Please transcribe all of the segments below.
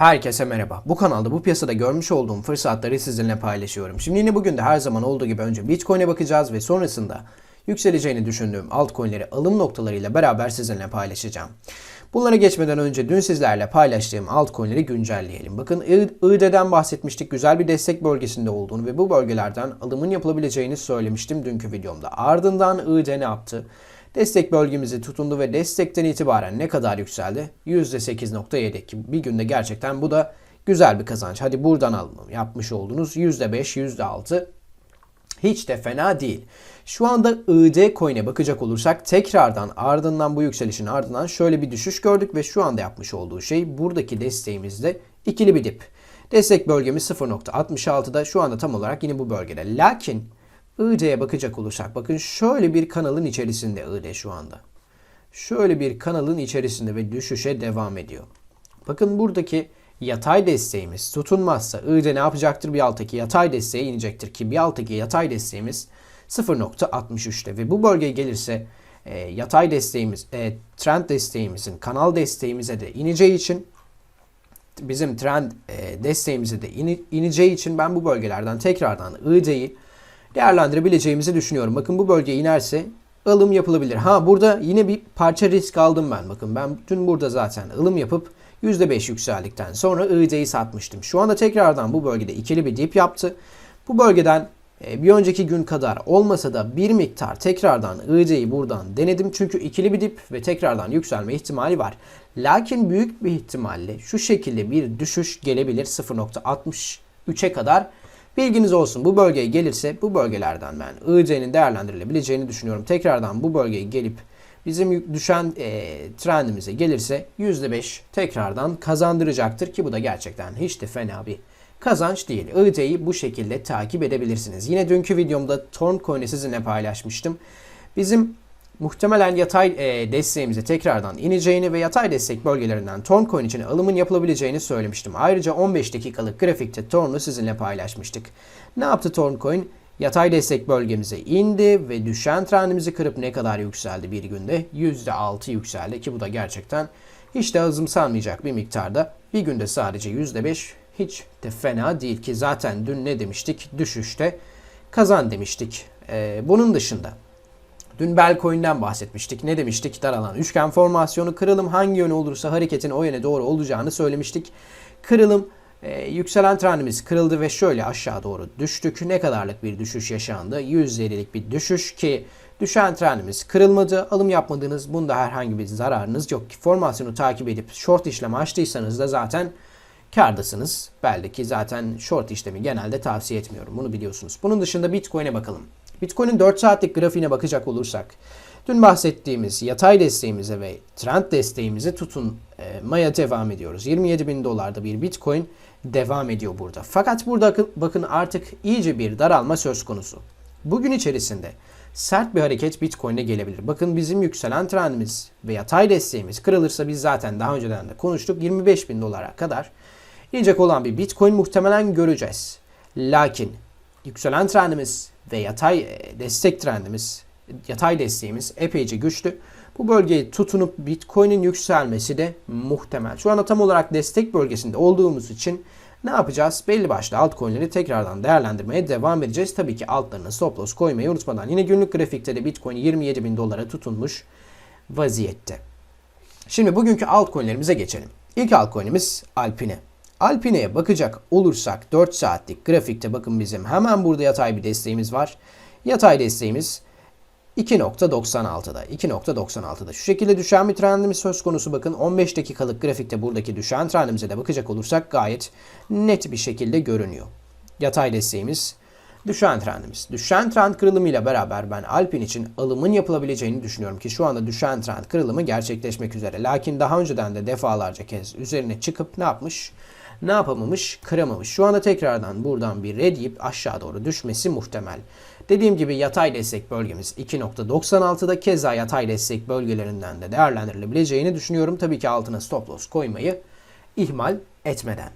Herkese merhaba. Bu kanalda bu piyasada görmüş olduğum fırsatları sizinle paylaşıyorum. Şimdi yine bugün de her zaman olduğu gibi önce Bitcoin'e bakacağız ve sonrasında yükseleceğini düşündüğüm altcoin'leri alım noktalarıyla beraber sizinle paylaşacağım. Bunlara geçmeden önce dün sizlerle paylaştığım altcoin'leri güncelleyelim. Bakın ID'den bahsetmiştik. Güzel bir destek bölgesinde olduğunu ve bu bölgelerden alımın yapılabileceğini söylemiştim dünkü videomda. Ardından ID ne yaptı? Destek bölgemizi tutundu ve destekten itibaren ne kadar yükseldi? %8.7 ki bir günde gerçekten bu da güzel bir kazanç. Hadi buradan alım yapmış oldunuz. %5, %6 hiç de fena değil. Şu anda ID coin'e bakacak olursak tekrardan ardından bu yükselişin ardından şöyle bir düşüş gördük ve şu anda yapmış olduğu şey buradaki desteğimizde ikili bir dip. Destek bölgemiz 0.66'da şu anda tam olarak yine bu bölgede. Lakin ID'ye bakacak olursak bakın şöyle bir kanalın içerisinde ID şu anda. Şöyle bir kanalın içerisinde ve düşüşe devam ediyor. Bakın buradaki yatay desteğimiz tutunmazsa ID ne yapacaktır? Bir alttaki yatay desteğe inecektir ki bir alttaki yatay desteğimiz 0.63'te ve bu bölgeye gelirse e, yatay desteğimiz, e, trend desteğimizin kanal desteğimize de ineceği için bizim trend e, desteğimize de ini- ineceği için ben bu bölgelerden tekrardan ID'yi değerlendirebileceğimizi düşünüyorum. Bakın bu bölge inerse ılım yapılabilir. Ha burada yine bir parça risk aldım ben. Bakın ben dün burada zaten ılım yapıp %5 yükseldikten sonra ID'yi satmıştım. Şu anda tekrardan bu bölgede ikili bir dip yaptı. Bu bölgeden e, bir önceki gün kadar olmasa da bir miktar tekrardan ID'yi buradan denedim. Çünkü ikili bir dip ve tekrardan yükselme ihtimali var. Lakin büyük bir ihtimalle şu şekilde bir düşüş gelebilir 0.63'e kadar. Bilginiz olsun bu bölgeye gelirse bu bölgelerden ben IC'nin değerlendirilebileceğini düşünüyorum. Tekrardan bu bölgeye gelip bizim düşen e, trendimize gelirse %5 tekrardan kazandıracaktır ki bu da gerçekten hiç de fena bir kazanç değil. ID'yi bu şekilde takip edebilirsiniz. Yine dünkü videomda Torn Coin'i sizinle paylaşmıştım. Bizim muhtemelen yatay e, desteğimize tekrardan ineceğini ve yatay destek bölgelerinden Torn Coin için alımın yapılabileceğini söylemiştim. Ayrıca 15 dakikalık grafikte Torn'u sizinle paylaşmıştık. Ne yaptı Torn Coin? Yatay destek bölgemize indi ve düşen trendimizi kırıp ne kadar yükseldi bir günde? %6 yükseldi ki bu da gerçekten hiç de azımsanmayacak bir miktarda. Bir günde sadece %5 hiç de fena değil ki zaten dün ne demiştik? Düşüşte kazan demiştik. Ee, bunun dışında Dün Belcoin'den bahsetmiştik. Ne demiştik? Daralan üçgen formasyonu kırılım hangi yöne olursa hareketin o yöne doğru olacağını söylemiştik. Kırılım e, yükselen trendimiz kırıldı ve şöyle aşağı doğru düştük. Ne kadarlık bir düşüş yaşandı? %50'lik bir düşüş ki düşen trendimiz kırılmadı. Alım yapmadınız. Bunda herhangi bir zararınız yok ki. Formasyonu takip edip short işlem açtıysanız da zaten kardasınız. Belki zaten short işlemi genelde tavsiye etmiyorum. Bunu biliyorsunuz. Bunun dışında Bitcoin'e bakalım. Bitcoin'in 4 saatlik grafiğine bakacak olursak dün bahsettiğimiz yatay desteğimize ve trend desteğimize tutunmaya devam ediyoruz. 27 bin dolarda bir Bitcoin devam ediyor burada. Fakat burada bakın artık iyice bir daralma söz konusu. Bugün içerisinde sert bir hareket Bitcoin'e gelebilir. Bakın bizim yükselen trendimiz ve yatay desteğimiz kırılırsa biz zaten daha önceden de konuştuk 25 bin dolara kadar inecek olan bir Bitcoin muhtemelen göreceğiz. Lakin yükselen trendimiz ve yatay e, destek trendimiz, yatay desteğimiz epeyce güçlü. Bu bölgeyi tutunup Bitcoin'in yükselmesi de muhtemel. Şu anda tam olarak destek bölgesinde olduğumuz için ne yapacağız? Belli başlı altcoin'leri tekrardan değerlendirmeye devam edeceğiz. Tabii ki altlarına stop loss koymayı unutmadan. Yine günlük grafikte de Bitcoin 27 bin dolara tutunmuş vaziyette. Şimdi bugünkü altcoin'lerimize geçelim. İlk altcoin'imiz Alpine. Alpine'ye bakacak olursak 4 saatlik grafikte bakın bizim hemen burada yatay bir desteğimiz var. Yatay desteğimiz 2.96'da. 2.96'da. Şu şekilde düşen bir trendimiz söz konusu. Bakın 15 dakikalık grafikte buradaki düşen trendimize de bakacak olursak gayet net bir şekilde görünüyor. Yatay desteğimiz düşen trendimiz. Düşen trend kırılımıyla beraber ben Alpin için alımın yapılabileceğini düşünüyorum ki şu anda düşen trend kırılımı gerçekleşmek üzere. Lakin daha önceden de defalarca kez üzerine çıkıp ne yapmış? Ne yapamamış? Kıramamış. Şu anda tekrardan buradan bir red yiyip aşağı doğru düşmesi muhtemel. Dediğim gibi yatay destek bölgemiz 2.96'da keza yatay destek bölgelerinden de değerlendirilebileceğini düşünüyorum. Tabii ki altına stop loss koymayı ihmal etmeden.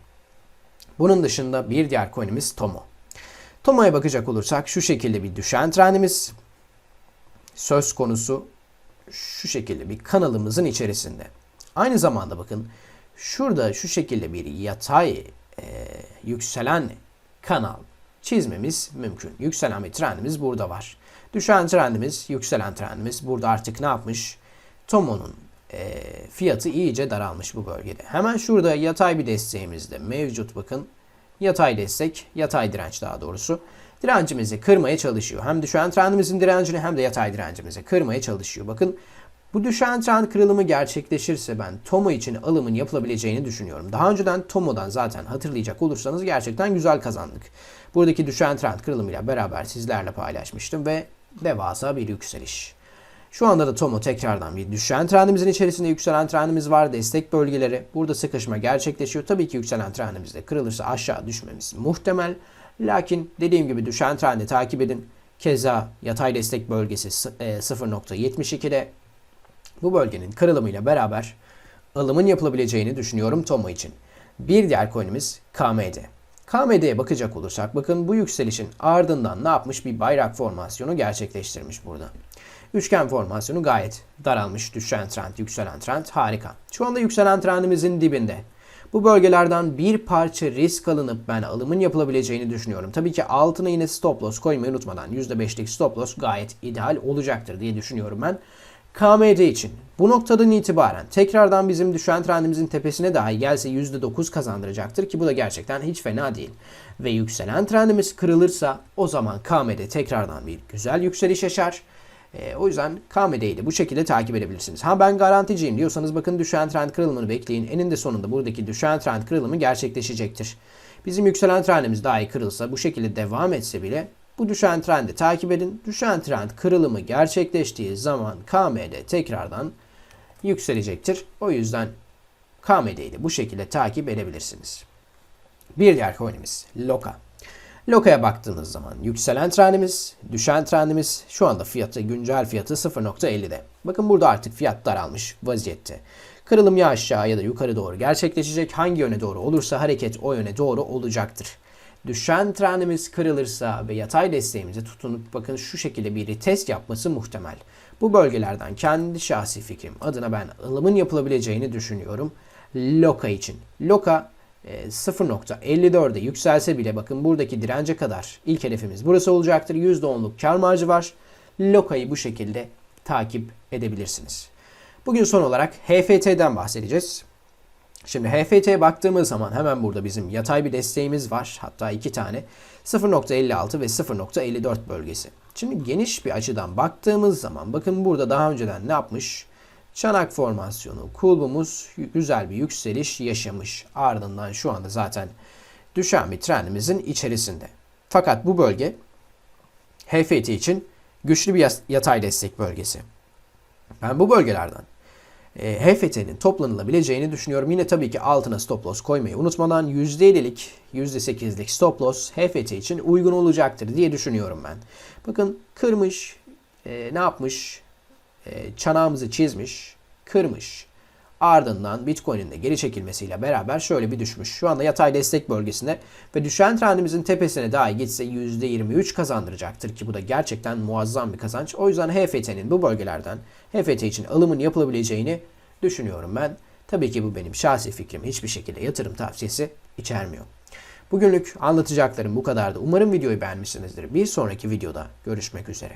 Bunun dışında bir diğer coin'imiz Tomo. Tomo'ya bakacak olursak şu şekilde bir düşen trendimiz söz konusu şu şekilde bir kanalımızın içerisinde. Aynı zamanda bakın şurada şu şekilde bir yatay e, yükselen kanal çizmemiz mümkün. Yükselen bir trendimiz burada var. Düşen trendimiz, yükselen trendimiz burada artık ne yapmış? Tomo'nun e, fiyatı iyice daralmış bu bölgede. Hemen şurada yatay bir desteğimiz de mevcut bakın. Yatay destek, yatay direnç daha doğrusu. Direncimizi kırmaya çalışıyor. Hem düşen trendimizin direncini hem de yatay direncimizi kırmaya çalışıyor. Bakın bu düşen trend kırılımı gerçekleşirse ben Tomo için alımın yapılabileceğini düşünüyorum. Daha önceden Tomo'dan zaten hatırlayacak olursanız gerçekten güzel kazandık. Buradaki düşen trend kırılımıyla beraber sizlerle paylaşmıştım ve devasa bir yükseliş. Şu anda da Tomo tekrardan bir düşen trendimizin içerisinde yükselen trendimiz var. Destek bölgeleri. Burada sıkışma gerçekleşiyor. Tabii ki yükselen trendimiz de kırılırsa aşağı düşmemiz muhtemel. Lakin dediğim gibi düşen trendi takip edin. Keza yatay destek bölgesi 0.72'de bu bölgenin kırılımıyla beraber alımın yapılabileceğini düşünüyorum Tomo için. Bir diğer coin'imiz KMD. KMD'ye bakacak olursak bakın bu yükselişin ardından ne yapmış? Bir bayrak formasyonu gerçekleştirmiş burada. Üçgen formasyonu gayet daralmış. Düşen trend, yükselen trend harika. Şu anda yükselen trendimizin dibinde. Bu bölgelerden bir parça risk alınıp ben alımın yapılabileceğini düşünüyorum. Tabii ki altına yine stop loss koymayı unutmadan %5'lik stop loss gayet ideal olacaktır diye düşünüyorum ben. KMD için bu noktadan itibaren tekrardan bizim düşen trendimizin tepesine dahi gelse %9 kazandıracaktır ki bu da gerçekten hiç fena değil. Ve yükselen trendimiz kırılırsa o zaman KMD tekrardan bir güzel yükseliş yaşar. E, o yüzden KMD'yi de bu şekilde takip edebilirsiniz. Ha ben garanticiyim diyorsanız bakın düşen trend kırılımını bekleyin. Eninde sonunda buradaki düşen trend kırılımı gerçekleşecektir. Bizim yükselen trendimiz dahi kırılsa bu şekilde devam etse bile bu düşen trendi takip edin. Düşen trend kırılımı gerçekleştiği zaman KMD tekrardan yükselecektir. O yüzden KMD'yi de bu şekilde takip edebilirsiniz. Bir diğer coin'imiz Loka. Loka'ya baktığınız zaman yükselen trendimiz, düşen trendimiz şu anda fiyatı, güncel fiyatı 0.50'de. Bakın burada artık fiyat daralmış vaziyette. Kırılım ya aşağı ya da yukarı doğru gerçekleşecek. Hangi yöne doğru olursa hareket o yöne doğru olacaktır. Düşen trendimiz kırılırsa ve yatay desteğimize tutunup bakın şu şekilde bir retest yapması muhtemel. Bu bölgelerden kendi şahsi fikrim adına ben alımın yapılabileceğini düşünüyorum. Loka için. Loka 0.54'e yükselse bile bakın buradaki dirence kadar ilk hedefimiz burası olacaktır. %10'luk kar marjı var. Loka'yı bu şekilde takip edebilirsiniz. Bugün son olarak HFT'den bahsedeceğiz. Şimdi HFT'ye baktığımız zaman hemen burada bizim yatay bir desteğimiz var. Hatta iki tane 0.56 ve 0.54 bölgesi. Şimdi geniş bir açıdan baktığımız zaman bakın burada daha önceden ne yapmış? Çanak formasyonu kulbumuz güzel bir yükseliş yaşamış. Ardından şu anda zaten düşen bir trendimizin içerisinde. Fakat bu bölge HFT için güçlü bir yatay destek bölgesi. Ben bu bölgelerden e, HFT'nin toplanılabileceğini düşünüyorum. Yine tabii ki altına stop loss koymayı unutmadan %7'lik, %8'lik stop loss HFT için uygun olacaktır diye düşünüyorum ben. Bakın kırmış, e, ne yapmış? E, çanağımızı çizmiş, kırmış. Ardından Bitcoin'in de geri çekilmesiyle beraber şöyle bir düşmüş. Şu anda yatay destek bölgesinde ve düşen trendimizin tepesine dahi gitse %23 kazandıracaktır ki bu da gerçekten muazzam bir kazanç. O yüzden HFT'nin bu bölgelerden HFT için alımın yapılabileceğini düşünüyorum ben. Tabii ki bu benim şahsi fikrim. Hiçbir şekilde yatırım tavsiyesi içermiyor. Bugünlük anlatacaklarım bu kadardı. Umarım videoyu beğenmişsinizdir. Bir sonraki videoda görüşmek üzere.